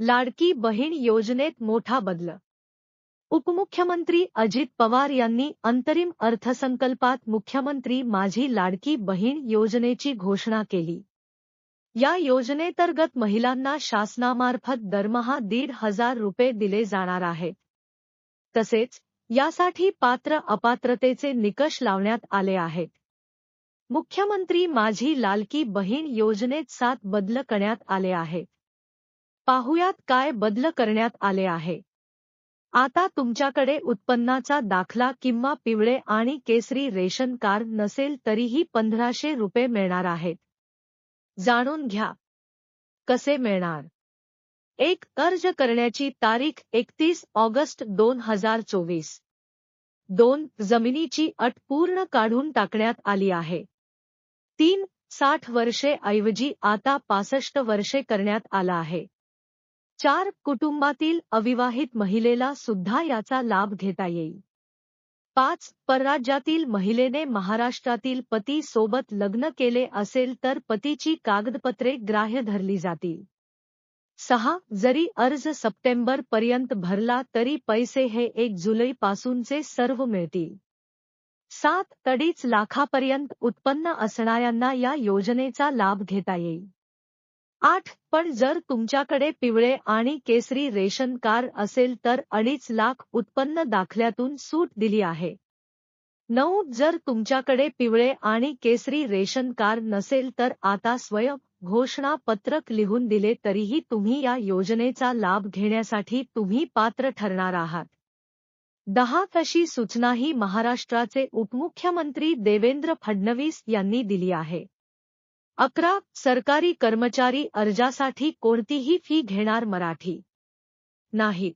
लाडकी बहीण योजनेत मोठा बदल. उपमुख्यमंत्री अजित पवार यांनी अंतरिम अर्थसंकल्पात मुख्यमंत्री माझी लाडकी बहीण योजनेची घोषणा केली. या योजनेतर्गत महिलांना शासनामार्फत दरमहा दीड हजार रुपये दिले जाणार आहेत. तसेच यासाठी पात्र अपात्रतेचे निकष लावण्यात आले आहेत. मुख्यमंत्री माझी लालकी बहीण योजनेत सात बदल करण्यात आले आहेत. पाहुयात काय बदल करण्यात आले आहे. आता तुमच्याकडे उत्पन्नाचा दाखला किंवा पिवळे आणि केसरी रेशन कार्ड नसेल तरीही पंधराशे रुपये मिळणार आहेत. जाणून घ्या. कसे मिळणार? एक अर्ज करण्याची तारीख एकतीस ऑगस्ट दोन हजार चोवीस. दोन जमिनीची अट पूर्ण काढून टाकण्यात आली आहे. तीन साठ वर्षे ऐवजी आता पासष्ट वर्षे करण्यात आला आहे. चार कुटुंबातील अविवाहित महिलेला सुद्धा याचा लाभ घेता येईल. पाच परराज्यातील महिलेने महाराष्ट्रातील पती सोबत लग्न केले असेल तर पतीची कागदपत्रे ग्राह्य धरली जातील. सहा जरी अर्ज सप्टेंबर पर्यंत भरला तरी पैसे हे एक जुलैपासूनचे सर्व मिळतील. सात तडीच लाखापर्यंत उत्पन्न असणाऱ्यांना या योजनेचा लाभ घेता येईल. आठ पण जर तुमच्याकडे पिवळे आणि केसरी रेशन कार असेल तर अडीच लाख उत्पन्न दाखल्यातून सूट दिली आहे. नऊ जर तुमच्याकडे पिवळे आणि केसरी रेशन कार नसेल तर आता स्वयं घोषणा पत्रक लिहून दिले तरीही तुम्ही या योजनेचा लाभ घेण्यासाठी तुम्ही पात्र ठरणार आहात. दहा तशी सूचनाही महाराष्ट्राचे उपमुख्यमंत्री देवेंद्र फडणवीस यांनी दिली आहे. अकरा सरकारी कर्मचारी अर्जासाठी कोणतीही फी घेणार मराठी. नाहीत.